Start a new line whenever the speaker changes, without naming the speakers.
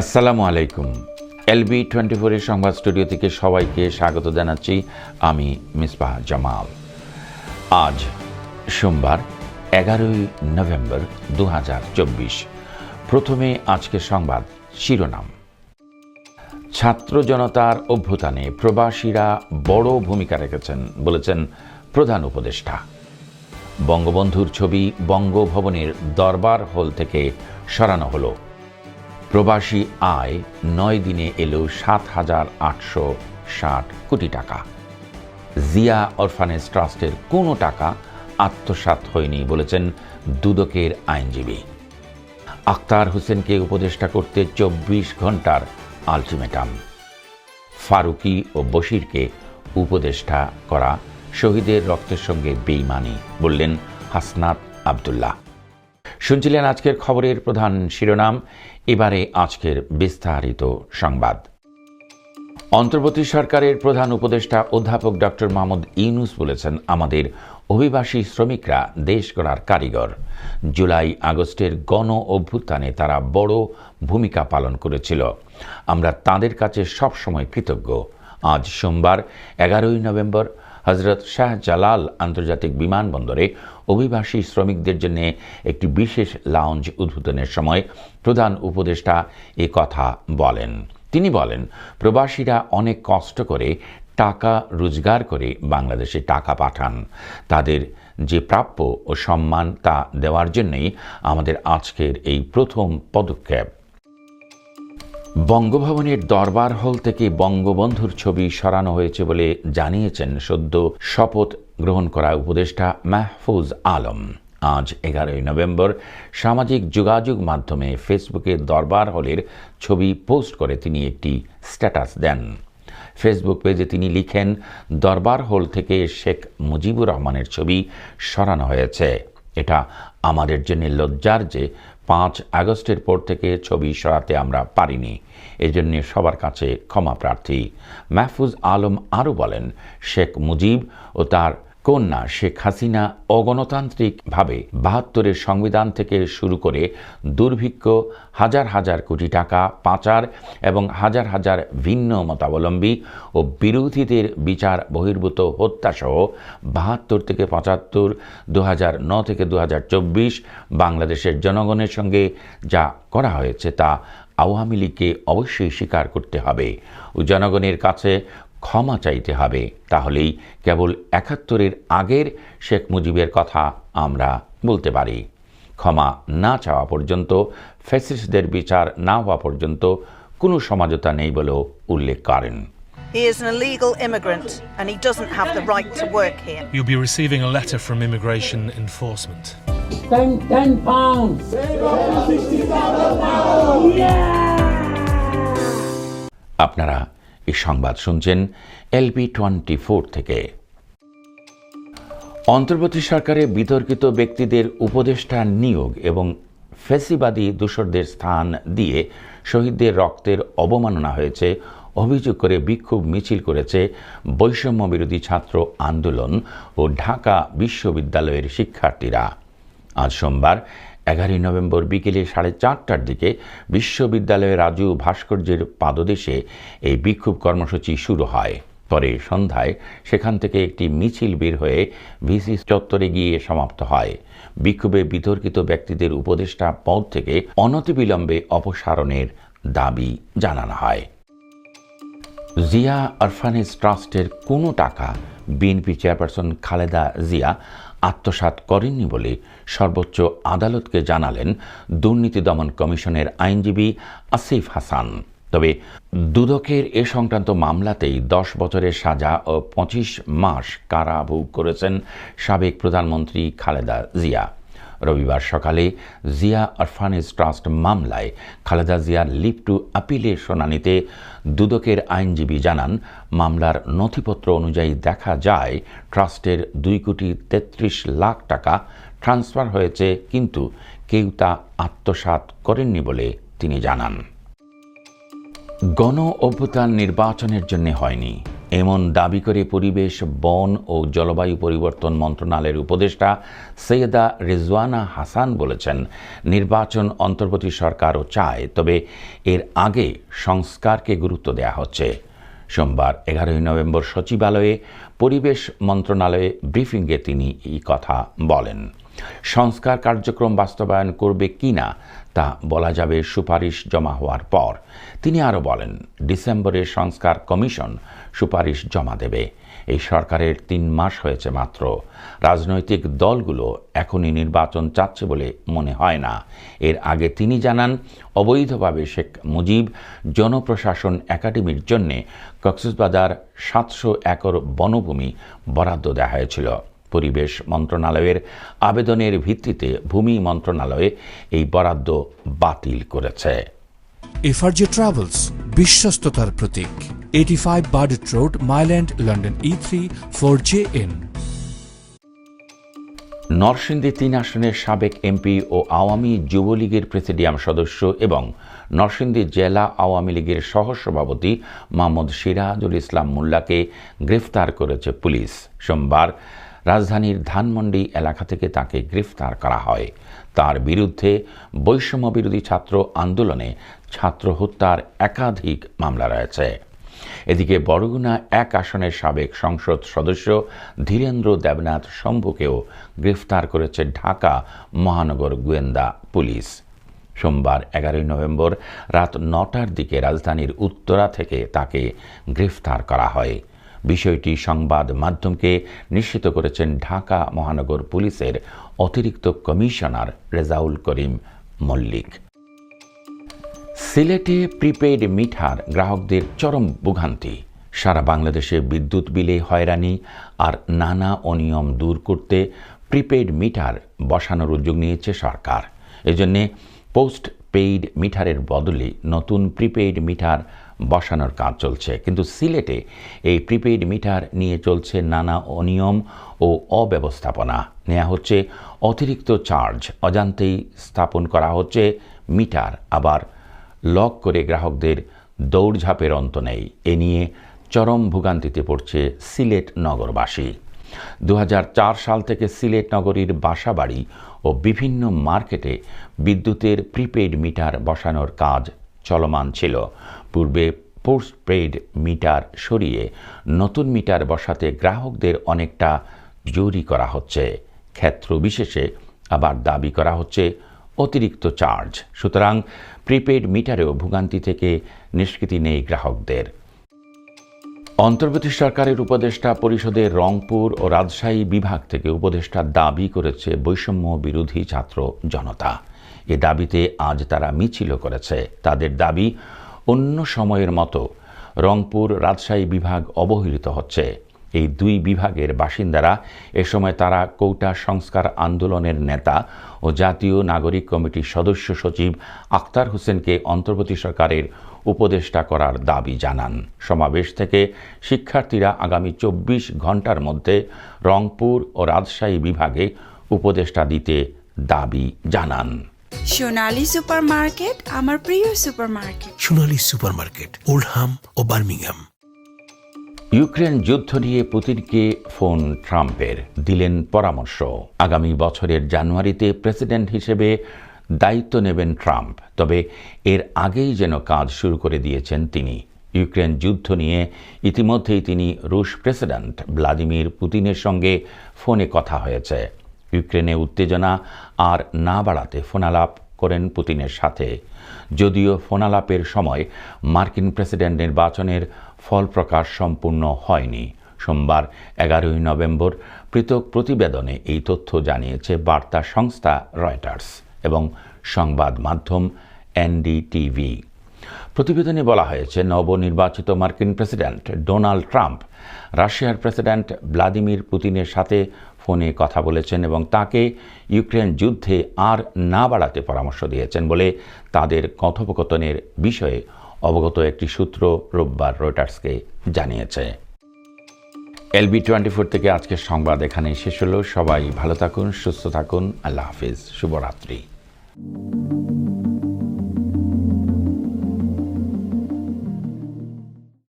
আসসালামু আলাইকুম। LB twenty ফোরের সংবাদ স্টুডিও থেকে সবাইকে স্বাগত জানাচ্ছি আমি মিসবাহ জামাল। আজ সোমবার, এগারোই নভেম্বর দু হাজার চব্বিশ। প্রথমে আজকের সংবাদ শিরোনাম। ছাত্র জনতার অভ্যুত্থানে প্রবাসীরা বড় ভূমিকা রেখেছেন বলেছেন প্রধান উপদেষ্টা। বঙ্গবন্ধুর ছবি বঙ্গভবনের দরবার হল থেকে সরানো হলো। প্রবাসী আয় নয় দিনে এলো সাত হাজার আটশো ষাট কোটি টাকা। জিয়া অরফানেজ ট্রাস্টের কোনো টাকা আত্মসাৎ হয়নি বলেছেন দুদকের আইনজীবী। আক্তার হোসেনকে উপদেষ্টা করতে চব্বিশ ঘণ্টার আলটিমেটাম। ফারুকি ও বশিরকে উপদেষ্টা করা শহীদের রক্তের সঙ্গে বেইমানি বললেন হাসনাত আবদুল্লাহ। শুনছিলেন আজকের খবরের প্রধান শিরোনাম, এবারে আজকের বিস্তারিত সংবাদ। অন্তর্বর্তী সরকারের প্রধান উপদেষ্টা অধ্যাপক ডক্টর মাহমুদ ইউনুস বলেছেন, আমাদের অভিবাসী শ্রমিকরা দেশ গড়ার কারিগর। জুলাই আগস্টের গণ অভ্যুত্থানে তারা বড় ভূমিকা পালন করেছিল। আমরা তাদের কাছে সবসময় কৃতজ্ঞ। আজ সোমবার, এগারোই নভেম্বর হজরত শাহ জালাল আন্তর্জাতিক বিমানবন্দরে অভিবাসী শ্রমিকদের জন্য একটি বিশেষ লাউঞ্জ উদ্বোধনের সময় প্রধান উপদেষ্টা এ কথা বলেন। তিনি বলেন, প্রবাসীরা অনেক কষ্ট করে টাকা রোজগার করে বাংলাদেশে টাকা পাঠান। তাদের যে প্রাপ্য ও সম্মান তা দেওয়ার জন্যই আমাদের আজকের এই প্রথম পদক্ষেপ। বঙ্গভবনের দরবার হল থেকে বঙ্গবন্ধুর ছবি সরানো হয়েছে বলে জানিয়েছেন সদ্য শপথ গ্রহণ করা উপদেষ্টা মাহফুজ আলম। আজ এগারোই নভেম্বর সামাজিক যোগাযোগ মাধ্যমে ফেসবুকে দরবার হলের ছবি পোস্ট করে তিনি একটি স্ট্যাটাস দেন। ফেসবুক পেজে তিনি লিখেন, দরবার হল থেকে শেখ মুজিবুর রহমানের ছবি সরানো হয়েছে। এটা আমাদের জন্য লজ্জার যে পাঁচ আগস্টের পর থেকে ছবি সরাতে আমরা পারিনি। এজন্য সবার কাছে ক্ষমা প্রার্থী। মাহফুজ আলম আরও বলেন, শেখ মুজিব ও তার কন্যা শেখ হাসিনা অগণতান্ত্রিকভাবে বাহাত্তরের সংবিধান থেকে শুরু করে দুর্ভিক্ষ, হাজার হাজার কোটি টাকা পাচার এবং হাজার হাজার ভিন্ন মতাবলম্বী ও বিরোধীদের বিচার বহির্ভূত হত্যাসহ বাহাত্তর থেকে পঁচাত্তর দু ন থেকে দু হাজার চব্বিশ বাংলাদেশের জনগণের সঙ্গে যা করা হয়েছে তা আওয়ামী লীগকে অবশ্যই স্বীকার করতে হবে। জনগণের কাছে ক্ষমা চাইতে হবে তাহলেই কেবল একাত্তরের আগের শেখ মুজিবের কথা আমরা বলতে পারি ক্ষমা না চাওয়া পর্যন্ত ফ্যাসিস্টদের বিচার না হওয়া পর্যন্ত কোনো সমাজতা নেই বলেও উল্লেখ করেন
He is an illegal immigrant and he doesn't have the right to work here.
You'll be receiving a letter from immigration enforcement.
Ten, ten pounds.
Yeah. আপনারা সংবাদ শুনছেন এলবি টোয়েন্টি ফোর থেকে। অন্তর্বর্তী সরকারে বিতর্কিত ব্যক্তিদের উপদেষ্টা নিয়োগ এবং ফেসিবাদী দূষরদের স্থান দিয়ে শহীদদের রক্তের অবমাননা হয়েছে, অভিযোগ করে বিক্ষোভ মিছিল করেছে বৈষম্য বিরোধী ছাত্র আন্দোলন ও ঢাকা বিশ্ববিদ্যালয়ের শিক্ষার্থীরা। আজ সোমবার এগারোই নভেম্বর বিকেলে সাড়ে চারটার দিকে বিশ্ববিদ্যালয়ের রাজু ভাস্কর্যের পাদদেশে এই বিক্ষোভ কর্মসূচি শুরু হয়। পরে সন্ধ্যায় সেখান থেকে একটি মিছিল বের হয়ে ভিসি চত্বরে গিয়ে সমাপ্ত হয়। বিক্ষোভে বিতর্কিত ব্যক্তিদের উপদেষ্টা পদ থেকে অনতিবিলম্বে অপসারণের দাবি জানানো হয়। জিয়া অরফানেজ ট্রাস্টের কোনো টাকা বিএনপি চেয়ারপারসন খালেদা জিয়া আত্মসাৎ করেননি বলে সর্বোচ্চ আদালতকে জানালেন দুর্নীতি দমন কমিশনের আইনজীবী আসিফ হাসান। তবে দুদকের এ সংক্রান্ত মামলাতেই দশ বছরের সাজা ও পঁচিশ মাস কারাভোগ করেছেন সাবেক প্রধানমন্ত্রী খালেদা জিয়া। রবিবার সকালে জিয়া আরফানেজ ট্রাস্ট মামলায় খালেদা জিয়ার লিপ টু আপিলের শুনানিতে দুদকের আইনজীবী জানান, মামলার নথিপত্র অনুযায়ী দেখা যায়, ট্রাস্টের দুই কোটি তেত্রিশ লাখ টাকা ট্রান্সফার হয়েছে, কিন্তু কেউ তা আত্মসাত করেননি বলে তিনি জানান। গণ অভ্যুত্থান নির্বাচনের জন্য হয়নি। এমন দাবি করে পরিবেশ, বন ও জলবায়ু পরিবর্তন মন্ত্রণালয়ের উপদেষ্টা সৈয়দা রেজওয়ানা হাসান বলেছেন, নির্বাচন অন্তর্বর্তী সরকারও চায়, তবে এর আগে সংস্কারকে গুরুত্ব দেওয়া হচ্ছে। সোমবার এগারোই নভেম্বর সচিবালয়ে পরিবেশ মন্ত্রণালয়ে ব্রিফিংয়ে তিনি এই কথা বলেন। সংস্কার কার্যক্রম বাস্তবায়ন করবে কি না তা বলা যাবে সুপারিশ জমা হওয়ার পর। তিনি আরও বলেন ডিসেম্বরে সংস্কার কমিশন সুপারিশ জমা দেবে। এই সরকারের তিন মাস হয়েছে মাত্র। রাজনৈতিক দলগুলো এখনই নির্বাচন চাচ্ছে বলে মনে হয় না। এর আগে তিনি জানান, অবৈধভাবে শেখ মুজিব জনপ্রশাসন একাডেমির জন্যে কক্সবাজার সাতশো একর বনভূমি বরাদ্দ দেওয়া হয়েছিল। পরিবেশ মন্ত্রণালয়ের আবেদনের ভিত্তিতে ভূমি মন্ত্রণালয়ে এই বরাদ্দ বাতিল করেছে।
এফআরজে ট্রাভেলস বিশ্বস্ততার প্রতীক। Eighty five Burdett road mile end London E three four J N
Narsingdi তিন আসনের সাবেক এমপি ও আওয়ামী যুবলীগের প্রেসিডিয়াম সদস্য এবং নরসিংদী জেলা আওয়ামী লীগের সহসভাপতি মোহাম্মদ সিরাজুল ইসলাম মোল্লাকে গ্রেফতার করেছে পুলিশ। সোমবার রাজধানীর ধানমন্ডি এলাকা থেকে তাকে গ্রেফতার করা হয়। তার বিরুদ্ধে বৈষম্য বিরোধী ছাত্র আন্দোলনে ছাত্র হত্যার একাধিক মামলা রয়েছে। এদিকে বরগুনা এক আসনের সাবেক সংসদ সদস্য ধীরেন্দ্র দেবনাথ শম্ভুকেও গ্রেফতার করেছে ঢাকা মহানগর গোয়েন্দা পুলিশ। সোমবার এগারোই নভেম্বর রাত নটার দিকে রাজধানীর উত্তরা থেকে তাকে গ্রেফতার করা হয়। বিষয়টি সংবাদ মাধ্যমকে নিশ্চিত করেছেন ঢাকা মহানগর পুলিশের অতিরিক্ত কমিশনার রেজাউল করিম মল্লিক। সিলেটে প্রিপেইড মিঠার গ্রাহকদের চরম ভোগান্তি। সারা বাংলাদেশে বিদ্যুৎ বিলে হয়রানি আর নানা অনিয়ম দূর করতে প্রিপেইড মিটার বসানোর উদ্যোগ নিয়েছে সরকার। এজন্যে পোস্ট পেইড মিটারের বদলে নতুন প্রিপেইড মিটার বসানোর কাজ চলছে। কিন্তু সিলেটে এই প্রিপেইড মিটার নিয়ে চলছে নানা অনিয়ম ও অব্যবস্থাপনা। নেওয়া হচ্ছে অতিরিক্ত চার্জ। অজান্তেই স্থাপন করা হচ্ছে মিটার। আবার লক করে গ্রাহকদের দৌড়ঝাঁপের অন্ত নেই। এ নিয়ে চরম ভোগান্তিতে পড়ছে সিলেট নগরবাসী। দু হাজার চার সাল থেকে সিলেট নগরীর বাসাবাড়ি ও বিভিন্ন মার্কেটে বিদ্যুতের প্রিপেইড মিটার বসানোর কাজ চলমান ছিল। পূর্বে পোস্টপেইড মিটার সরিয়ে নতুন মিটার বসাতে গ্রাহকদের অনেকটা জোরি করা হচ্ছে। ক্ষেত্র বিশেষে আবার দাবি করা হচ্ছে অতিরিক্ত চার্জ। সুতরাং প্রিপেইড মিটারেও ভোগান্তি থেকে নিষ্কৃতি নেই গ্রাহকদের। অন্তর্বর্তী সরকারের উপদেষ্টা পরিষদের রংপুর ও রাজশাহী বিভাগ থেকে উপদেষ্টা দাবি করেছে বৈষম্য বিরোধী ছাত্র জনতা। এ দাবিতে আজ তারা মিছিল করেছে। তাদের দাবি অন্য সময়ের মতো রংপুর রাজশাহী বিভাগ অবহেলিত হচ্ছে। এই দুই বিভাগের বাসিন্দারা এ সময় তারা কৌটা সংস্কার আন্দোলনের নেতা ও জাতীয় নাগরিক কমিটির সদস্য সচিব আক্তার হোসেনকে অন্তর্বর্তী সরকারের উপদেষ্টা করার দাবি জানান। সমাবেশ থেকে শিক্ষার্থীরা আগামী চব্বিশ ঘণ্টার মধ্যে রংপুর ও রাজশাহী বিভাগে উপদেষ্টা দিতে দাবি জানান।
সোনালী সুপারমার্কেট আমার প্রিয় সুপারমার্কেট।
সোনালী সুপারমার্কেট ওল্ডহাম ও বার্মিংহাম।
ইউক্রেন যুদ্ধ নিয়ে পুতিনকে ফোন ট্রাম্পের দিলেন পরামর্শ। আগামী বছরের জানুয়ারিতে প্রেসিডেন্ট হিসেবে দায়িত্ব নেবেন ট্রাম্প তবে এর আগেই যেন কাজ শুরু করে দিয়েছেন তিনি। ইউক্রেন যুদ্ধ নিয়ে ইতিমধ্যেই তিনি রুশ প্রেসিডেন্ট ভ্লাদিমির পুতিনের সঙ্গে ফোনে কথা হয়েছে। ইউক্রেনে উত্তেজনা আর না বাড়াতে ফোনালাপ করেন পুতিনের সাথে। যদিও ফোনালাপের সময় মার্কিন প্রেসিডেন্ট নির্বাচনের ফল প্রকাশ সম্পূর্ণ হয়নি। সোমবার এগারোই নভেম্বর পৃথক প্রতিবেদনে এই তথ্য জানিয়েছে বার্তা সংস্থা রয়টার্স এবং সংবাদ মাধ্যম এনডিটিভি। প্রতিবেদনে বলা হয়েছে, নবনির্বাচিত মার্কিন প্রেসিডেন্ট ডোনাল্ড ট্রাম্প রাশিয়ার প্রেসিডেন্ট ভ্লাদিমির পুতিনের সাথে ফোনে কথা বলেছেন এবং তাকে ইউক্রেন যুদ্ধে আর না বাড়াতে পরামর্শ দিয়েছেন বলে তাদের কথোপকথনের বিষয়ে অবগত একটি সূত্র রোববার রয়টার্সকে জানিয়েছে। এলবি টোয়েন্টি ফোর থেকে আজকের সংবাদ এখানেই শেষ হলো। সবাই ভালো থাকুন, সুস্থ থাকুন। আল্লাহ হাফিজ। শুভরাত্রি।